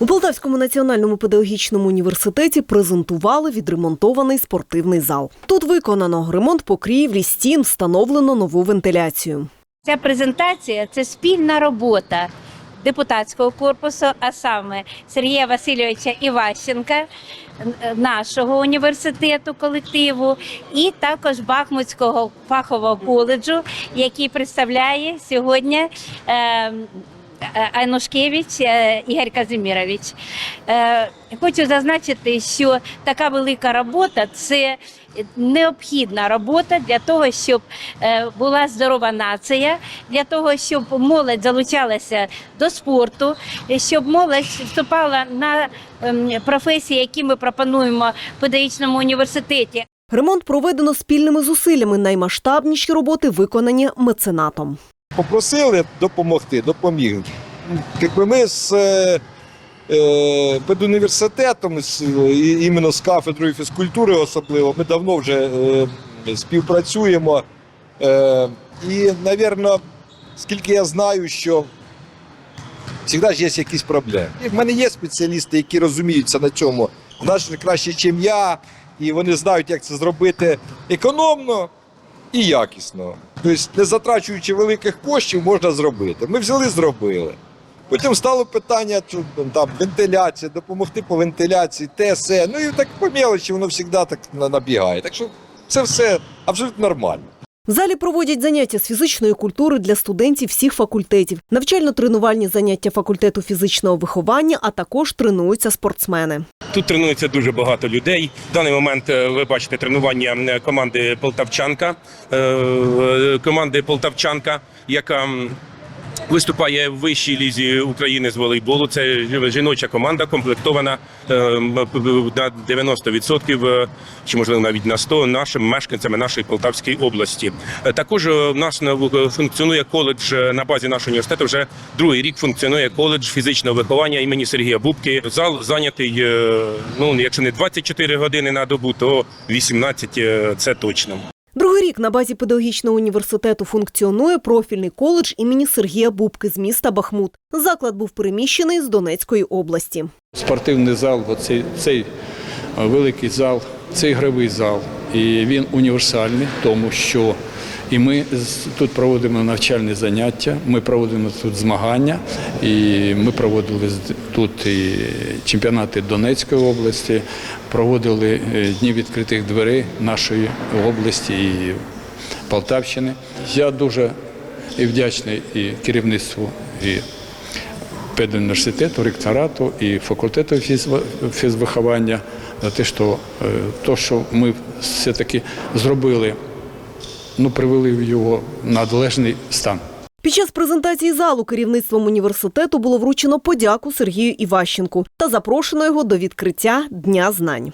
У Полтавському національному педагогічному університеті презентували відремонтований спортивний зал. Тут виконано ремонт покрівлі, стін, встановлено нову вентиляцію. Ця презентація це спільна робота депутатського корпусу, а саме Сергія Васильовича Іващенка, нашого університету колективу, і також Бахмутського фахового коледжу, який представляє сьогодні. Е, Айнушкевич е, Ігор Казимірович. Е, Хочу зазначити, що така велика робота це необхідна робота для того, щоб була здорова нація, для того, щоб молодь залучалася до спорту, щоб молодь вступала на ем, професії, які ми пропонуємо в педагогічному університеті. Ремонт проведено спільними зусиллями. Наймасштабніші роботи виконані меценатом. Попросили допомогти, допоміг. Якби ми з е, е, педуніверситетом, іменно з кафедрою фізкультури особливо, ми давно вже е, співпрацюємо. І, мабуть, скільки я знаю, що завжди ж є якісь проблеми. І в мене є спеціалісти, які розуміються на цьому значно краще, ніж я, і вони знають, як це зробити економно і якісно. Тобто, не затрачуючи великих коштів, можна зробити. Ми взяли, зробили. Потім стало питання що, там, вентиляція, допомогти по вентиляції, те, се. Ну і так по мелочі воно завжди так набігає. Так що це все абсолютно нормально. В залі проводять заняття з фізичної культури для студентів всіх факультетів, навчально-тренувальні заняття факультету фізичного виховання, а також тренуються спортсмени. Тут тренується дуже багато людей. В даний момент е, ви бачите тренування команди Полтавчанка, е, е, команди Полтавчанка, яка виступає в вищій лізі України з волейболу. Це жіноча команда, комплектована е, м, п- п- на 90%, е, чи можливо навіть на 100% нашими мешканцями нашої Полтавської області. Е, Також е, в нас функціонує коледж е, на базі нашого університету. Вже другий рік функціонує коледж фізичного виховання імені Сергія Бубки. Зал зайнятий, е, ну якщо не 24 години на добу, то 18 е, це точно. Другий рік на базі педагогічного університету функціонує профільний коледж імені Сергія Бубки з міста Бахмут. Заклад був переміщений з Донецької області. спортивний зал, оцей, цей е, великий зал, цей ігровий зал. І він універсальний, тому що і ми тут проводимо навчальні заняття, ми проводимо тут змагання, і ми проводили тут і чемпіонати Донецької області, проводили е, дні відкритих дверей нашої області і Полтавщини. Я дуже і вдячний і керівництву, і педуніверситету, ректорату і факультету фізв- фізвиховання за те, що, е, то, що ми все-таки зробили, ну, привели його в належний стан. Під час презентації залу керівництвом університету було вручено подяку Сергію Іващенку та запрошено його до відкриття Дня знань.